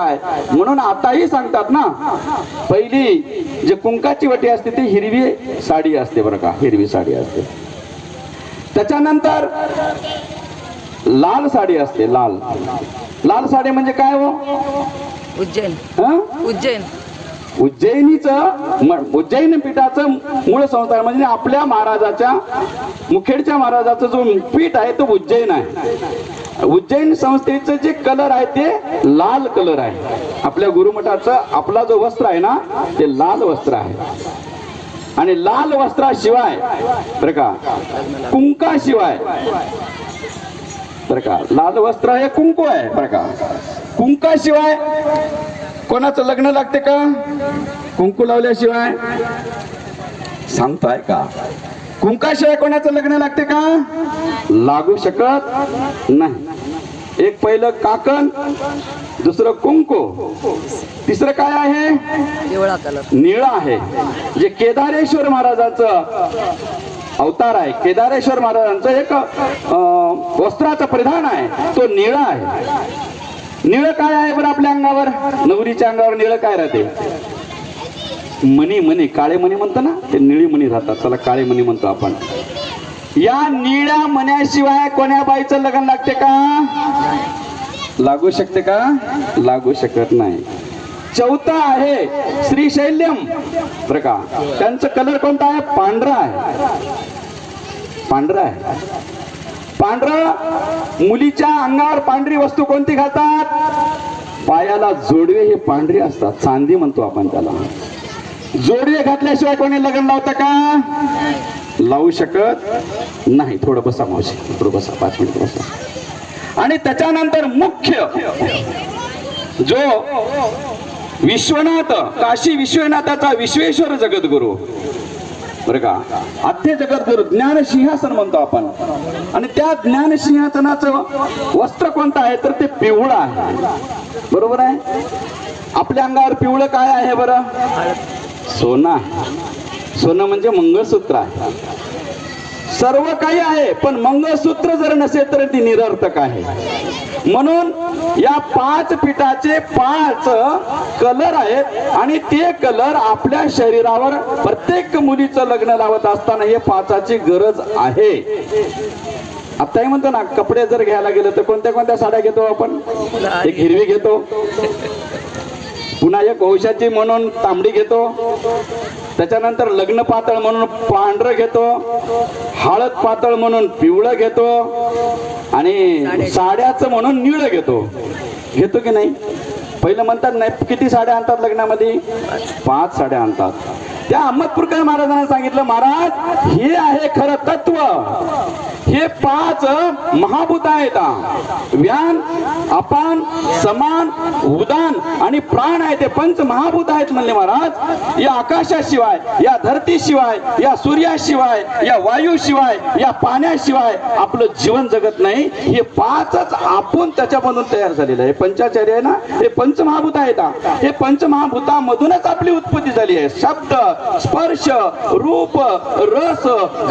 काय? म्हणून आताही सांगतात ना पहिली जे कुंकाची वटी असते ती हिरवी साडी असते बरं का हिरवी साडी असते. त्याच्यानंतर लाल साडी असते लाल. लाल साडी म्हणजे काय हो? उज्जैन. हं? उज्जैन. उज्जैनीचं उज्जैन पीठाचं मूळ संस्थान म्हणजे आपल्या महाराजाच्या मुखेडच्या महाराजाचं जो पीठ आहे तो उज्जैन आहे. उज्जैन संस्थेचं जे कलर आहे ते लाल कलर आहे. आपल्या गुरुमठाचं आपला जो वस्त्र आहे ना ते लाल वस्त्र आहे. आणि लाल वस्त्राशिवाय बरं का कुंकाशिवाय बरं का लाल वस्त्र हे कुंकू आहे बरं का. कुंकाशिवाय कोणाचं लग्न लागते का? कुंकू लावल्याशिवाय? सांगताय का? कुंकाशिवाय कोणाचं लग्न लागते का? लागू शकत नाही. एक पहिलं काकण दुसरं कुंकू. तिसरं काय आहे? निळा आहे. जे केदारेश्वर महाराजांचं अवतार आहे. केदारेश्वर महाराजांचं एक वस्त्राचं परिधान आहे. तो निळा आहे. निळं काय आहे बरं आपल्या अंगावर? नवरीच्या अंगावर निळं काय राहते? मणी मणी. काळे मणी म्हणतो ना? ते निळी मणी राहतात. त्याला काळे मणी म्हणतो आपण. या निळ्या मण्याशिवाय कोण्या बाईचं लग्न लागते का? लागू शकते का? लागू शकत नाही. चौथा आहे श्रीशैल्यम बरं का? त्यांचं कलर कोणता आहे? पांढरा आहे. पांढरा आहे. पांढरा मुलीच्या अंगावर पांढरी वस्तू कोणती घालतात? पायाला जोडवे हे पांढरे असतात. चांदी म्हणतो आपण त्याला. जोडवे घातल्याशिवाय कोणी लग्न लावतं का? लावू शकत नाही. थोडं बसा मावशी. थोडं बसा. पाच मिनिट बसा. आणि त्याच्यानंतर मुख्य जो विश्वनाथ काशी विश्वनाथाचा विश्वेश्वर जगद्गुरु. बरं का? आद्य जगद्गुरु. ज्ञान सिंहासन म्हणतो आपण. आणि त्या ज्ञान सिंहासनाचं वस्त्र कोणतं आहे? तर ते पिवळं आहे. बरोबर आहे? आपल्या अंगावर पिवळं काय आहे बरं? सोना. सोनं म्हणजे मंगळसूत्र आहे. सर्व काही आहे पण मंगळसूत्र जर नसेल तर ती निरर्थक आहे. म्हणून या पाच पिठाचे पाच कलर आहेत आणि ते कलर आपल्या शरीरावर प्रत्येक मुलीचं लग्न लावत असताना हे पाचाची गरज आहे. आताही म्हणतो ना कपडे जर घ्यायला गेलं तर कोणत्या कोणत्या साड्या घेतो आपण? एक हिरवी घेतो. पुन्हा एक औषधी म्हणून तांबडी घेतो. त्याच्यानंतर लग्न पातळ म्हणून पांढरं घेतो हळद पातळ म्हणून पिवळं घेतो आणि साड्याचं म्हणून निळं घेतो. घेतो की नाही? पहिलं म्हणतात नाही किती साड्या आणतात लग्नामध्ये? पाच साड्या आणतात. त्या अहमदपूरकर महाराजांना सांगितलं महाराज हे आहे खरं तत्व. पाच महाभूत आहेत. व्यान अपान समान उदान आणि प्राण आहे ते पंच महाभूत आहेत म्हणले महाराज. या आकाशाशिवाय या धरतीशिवाय या सूर्याशिवाय या वायूशिवाय या पाण्याशिवाय आपलं जीवन जगत नाही. हे पाचच आपण त्याच्यामधून तयार झालेलं आहे. पंचाचार्य आहे ना? हे पंच महाभूत आहेत. हे पंच महाभूतामधूनच आपली उत्पत्ती झाली आहे. शब्द स्पर्श रूप रस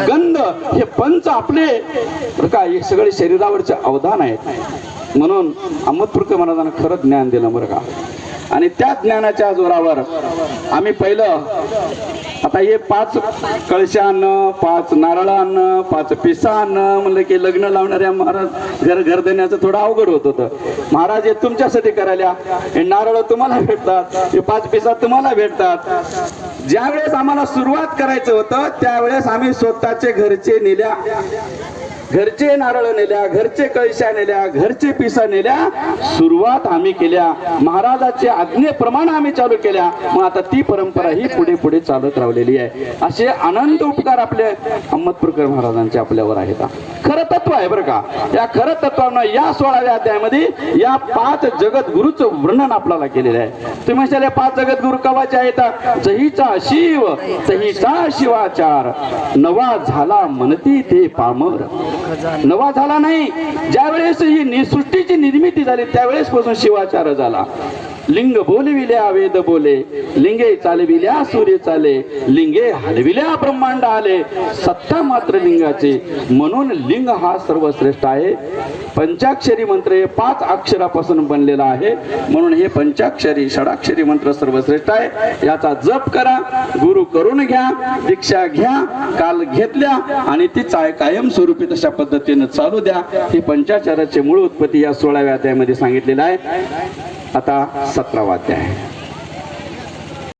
गंध हे पंच आपले बरं का हे सगळे शरीरावरचे अवधान आहेत. म्हणून अहमदपूरकर महाराजांना खरं ज्ञान दिलं बरं का. आणि त्या ज्ञानाच्या जोरावर आम्ही पहिलं आता हे पाच कळशा पाच नारळ पाच पिसा आणणं म्हणलं की लग्न लावणाऱ्या महाराज घर घर देण्याचं थोडं अवघड होत होतं. महाराज हे तुमच्यासाठी करायला हे नारळ तुम्हाला भेटतात हे पाच पिसा तुम्हाला भेटतात. ज्यावेळेस आम्हाला सुरुवात करायचं होतं त्यावेळेस आम्ही स्वतःचे घरचे नेल्या घरचे नारळ नेल्या घरचे कळशा नेल्या घरचे पिसा नेल्या सुरुवात आम्ही केल्या. महाराजाच्या आज्ञेप्रमाणे आम्ही चालू केल्या. मग आता ती परंपरा ही पुढे पुढे चालत राहिलेली आहे. असे अनंत उपकार आपले अहमदपूरकर महाराजांचे आपल्यावर आहेत. खरं तत्व आहे बरं का? या खरं तत्वानं या सोळाव्या अध्यायामध्ये या पाच जगत गुरुचं वर्णन आपल्याला केलेलं आहे. तुम्ही म्हणशाल या पाच जगत गुरु कवाचे आहेत? जहीचा शिव तहीचा शिवाचार. नवा झाला म्हणती ते पाम नवा झाला नाही. ज्यावेळेस ही नि- सृष्टीची निर्मिती झाली त्यावेळेस पासून शिवाचार झाला. लिंग बोलविल्या वेद बोले. लिंगे चालविल्या सूर्य चाले. लिंगे हलविल्या ब्रह्मांड आले. सत्ता मात्र लिंगाचे. म्हणून लिंग हा सर्वश्रेष्ठ आहे. पंचाक्षरी मंत्र हे पाच अक्षरापासून बनलेला आहे. म्हणून हे पंचाक्षरी षडाक्षरी मंत्र सर्वश्रेष्ठ आहे. याचा जप करा गुरु करून घ्या दीक्षा घ्या काल घेतल्या आणि ती चाय कायमस्वरूपी तशा पद्धतीनं चालू द्या. ही पंचाचाराचे मूळ उत्पत्ती या सोळाव्या अध्यायामध्ये सांगितलेलं आहे. आता सतरावा अध्याय.